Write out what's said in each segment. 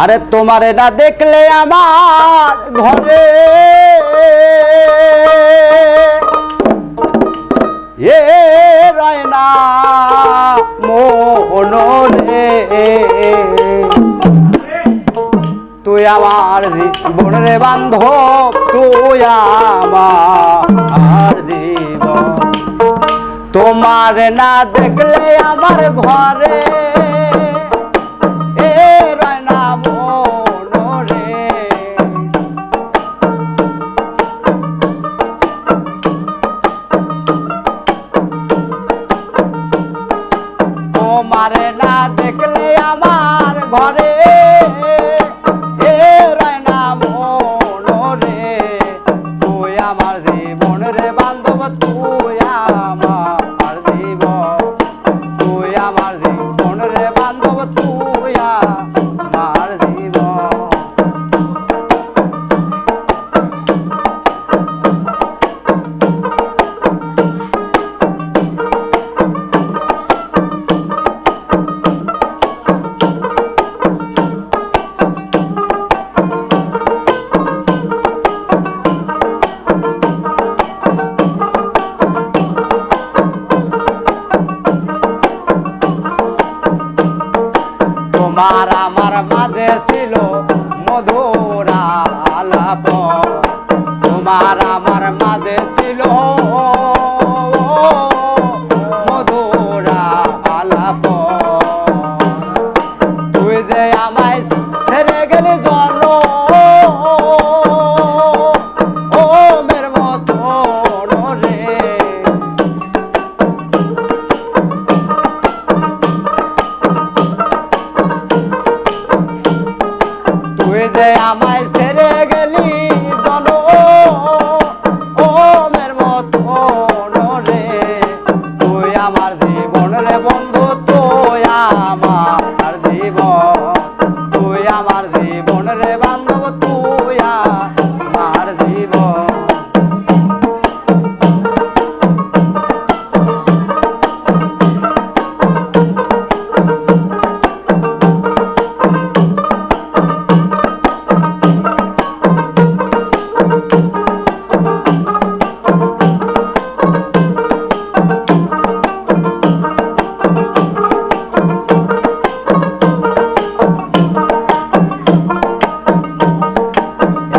আরে তোমারে না দেখলে আমার ঘরে। এ রয় না মনে তুই আমার জীবন রে বান্ধব, তুই আমার জীবন। তোমার না দেখলে আমার ঘরে। ঘরে তোমার আমার মাঝে ছিল মধুর আলাপ। তোমার আমার মাঝে ছিল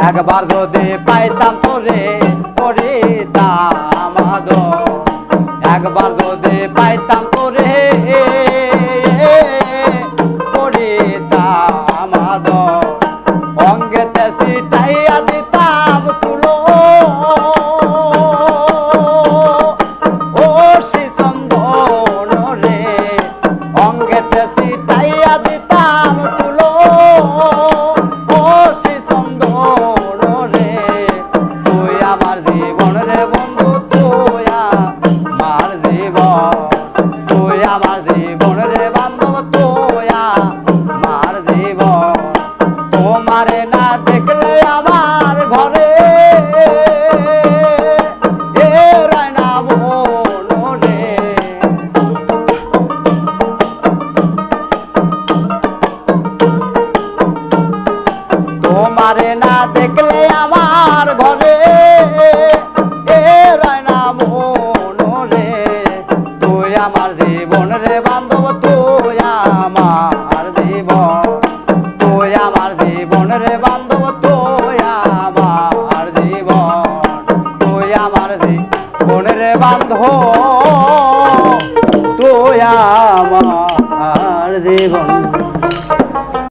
একবার যদি পাইতাম তোরে, করিতাম আদর। একবার যদি পাইতাম তোরে, করিতাম আদর। অঙ্গেতে সিটাইয়া দিতাম তুলো ও শিসন্দন রে, অঙ্গেতে তোমারে না দেখলে আমার ঘরে। এ রয় না মনরে তুই আমার জীবন রে বান্ধব, তুই আমার জীবন। তুই আমার জীবন রে বান্ধব, তুই আমার জীবন। তুই আমার জীবন রে বান্ধব।